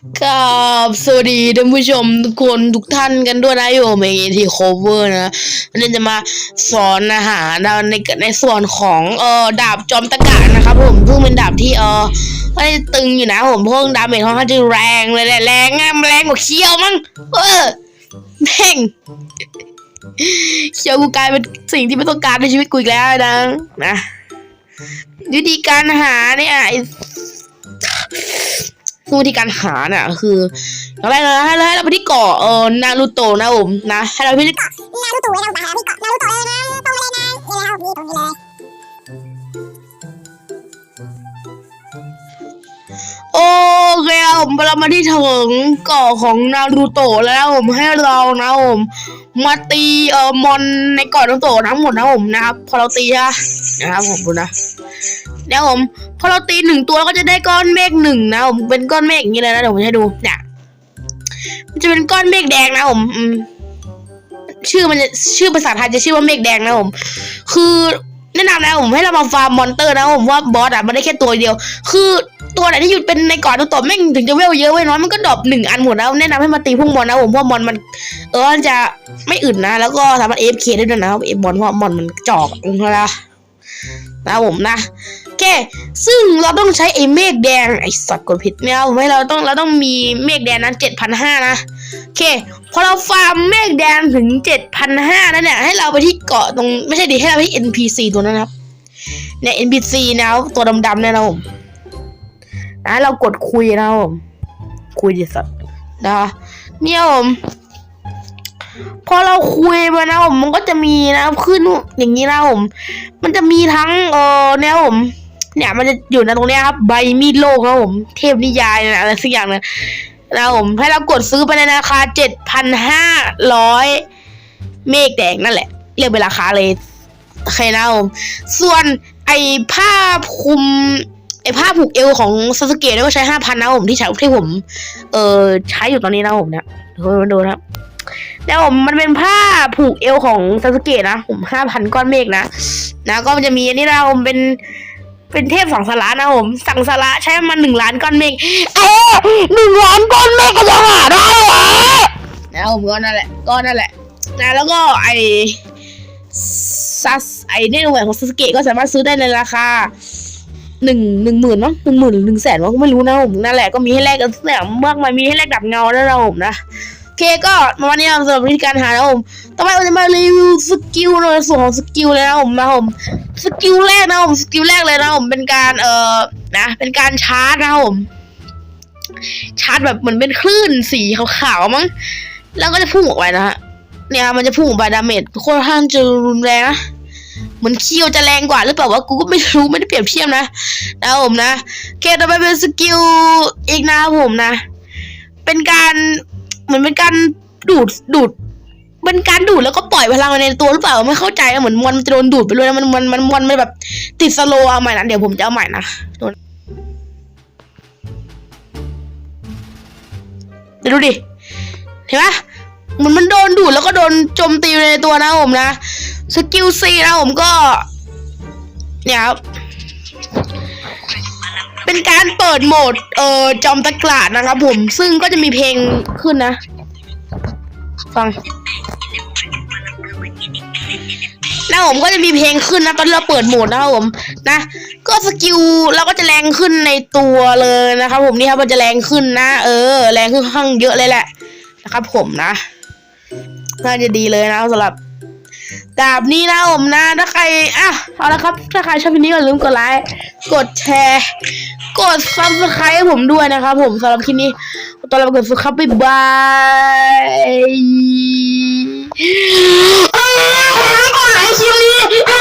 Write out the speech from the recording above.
ครับสวัสดีท่านผู้ชมทุกคนทุกท่านกันด้วยนะโยมเองที่โคเวอร์นะวันนี้จะมาสอนอาหารในในส่วนของเอ่อดาบจอมตะกะนะครับ ผมซึ่งเป็นดาบที่เออไม่ได้ตึงอยู่นะผมเพราะดาเมจค่อนข้าจะแรงเลยแหละแรงอะแรงกว่าเคียวมั้งเออแม่งเคียวกูกลายเป็นสิ่งที่ไม่ต้องการในชีวิตกูอีกแล้วนะนะวิธีการหาเนี่ยไอ ซึ่งวิธีการหาเนี่ยคืออย่างแรกเลยนะให้เราให้เราไปที่เกาะเออนารูโตะนะผมนะให้เราไปที่นารูโตะเลยนะนารูโตะนารูโตะเลยนะตรงเลยนะนี่นะครับนี่ตรงนี้เลยโอเคครับผมเรามาที่ถึงเกาะของนารูโตะแล้วนะผมให้เรานะผมมาตีเอ่อมอนในเกาะนารูโตะทั้งหมดนะผมนะครับพอเราตีใช่ปะนะครับผมดูนะแล้วผม พอเราตีหนึ่งตัวก็จะได้ก้อนเมฆหนึ่งนะผมเป็นก้อนเมฆอย่างนี้เลยนะเดี๋ยวผมจะให้ดูเนี่ยมันจะเป็นก้อนเมฆแดงนะผมชื่อมันจะชื่อภาษาไทยจะชื่อว่าเมฆแดงนะผม คือแนะนำนะผมให้เรามาฟาร์มมอนเตอร์นะผมว่าบอสอะมันได้แค่ตัวเดียว คือตัวไหนที่อยู่เป็นในก่อนตัวต่อแม่งถึงจะเวลเยอะเว้ยน้อยมันก็ดรอปหนึ่งอันหมดแล้วแนะนำให้มาตีพวกมอนนะผมเพราะมอนมัน เออจะไม่อึดนะ แล้วก็สามารถเอฟเคได้ด้วยนะเอฟบอลเพราะมอนมันจอกนะนะผมนะ เค ซึ่งเราต้องใช้ไอ้เมฆแดงไอ้สัตว์กดผิดเนี่ยผมให้เราต้องเราต้องมีเมฆแดงนั้นเจ็ดพันห้านะโอเค พอเราฟาร์มเมฆแดงถึงเจ็ดพันห้านั่นเนี่ยให้เราไปที่เกาะตรงไม่ใช่ดิให้เราไปที่ NPC ตัวนั้นครับเนี่ย NPC นะตัวดำๆเนี่ยนะผมนะเรากดคุยนะผมคุยดิสัตว์นะเนี่ยผมพอเราคุยมานะผมมันก็จะมีนะครับขึ้นอย่างนี้นะผม มันจะมีทั้งเออเนี่ยผม เนี่ยมันจะอยู่ในตรงเนี้ยครับใบมีดโลกครับผมเทพนิยายนะอะไรสักอย่างนะนะผมให้เรากดซื้อไปในราคาเจ็ดพันห้าร้อยเมฆแดงนั่นแหละ เรียกเป็นราคาเลยโอเคนะผมส่วนไอ้ผ้าคลุมไอ้ผ้าผูกเอวของซาสเกะเนี่ยก็ใช้ห้าพันนะผมที่ใช้ที่ผม เออใช้อยู่ตอนนี้นะผมเนี่ยดูดูนะครับแล้วผมมันเป็นผ้าผูกเอวของซาสเกะนะผมห้าพันก้อนเมฆนะนะก็มันจะมีอันนี้นะผมเป็น เป็นเทพสังสาระนะผมสังสาระใช้มาหนึ่งล้านก้อนเมฆเอ๊ะหนึ่งล้านก้อนเมฆก็จะหาได้เหรอนะผมก็นั่นแหละก็นั่นแหละนะแล้วก็ไอซัสไอเนี่ยแหวนของซาสเกะก็สามารถซื้อได้ในราคาหนึ่งหนึ่งหมื่นมั้งหนึ่งหมื่นหรือหนึ่งแสนวะก็ไม่รู้นะผมนั่นแหละก็มีให้แลกกันเนี่ยมากมายมีให้แลกดับเงาด้วยนะผมนะโอ เคก็วันนี้เราสำหรับวิธีการหานะผมต่อไปเราจะมารีวิวสกิลในส่วนของสกิลเลยนะผมนะผมสกิลแรกนะผมสกิลแรกเลยนะผมเป็นการเอ่อนะเป็นการชาร์จนะผมชาร์จแบบเหมือนเป็นคลื่นสีขาวๆมั้งแล้วก็จะพุ่งออกไปนะฮะเนี่ยมันจะพุ่งออกไปดาเมจค่อนข้างจะรุนแรงนะเหมือนเคียวจะแรงกว่าหรือเปล่าวะกูก็ไม่รู้ไม่ได้เปรียบเทียบนะนะผมนะโอเคต่อไปเป็นสกิลอีกนะผมนะ เป็นการ เหมือนเป็นการดูดดูดเป็นการดูดแล้วก็ปล่อยพลังไปในตัวหรือเปล่าไม่เข้าใจอะเหมือนมอนมันจะโดนดูดไปเลยนะมันมันมันมอนมันแบบติดสโลเอาใหม่นะเดี๋ยวผมจะเอาใหม่นะดนเดี๋ยวดูดิเห็นปะเหมือนมันโดนดูดแล้วก็โดนโจมตีในตัวนะผมนะสกิลซีนะผมก็ เนี่ยครับ เป็นการเปิดโหมด เอ่อจอมตะกร้านะครับผม ซึ่งก็จะมีเพลงขึ้นนะ ฟังแล้วผมก็จะมีเพลงขึ้นนะตอนเราเปิดโหมดนะครับผมนะ ก็สกิลเราก็จะแรงขึ้นในตัวเลยนะครับผมนี่ครับมันจะแรงขึ้นนะ เออ แรงขึ้นข้างเยอะเลยแหละนะครับผมนะ น่าจะดีเลยนะสำหรับ ดาบนี้นะผมนะ ถ้าใครอะเอาละครับ ถ้าใครชอบคลิปนี้อย่าลืมกดไลค์ กดแชร์ กดซับสไครต์ให้ผมด้วยนะครับผมสำหรับคลิปนี้ตอนเราไปกันสุดครับบ๊ายบายอ้าวกดไลค์คลิปนี้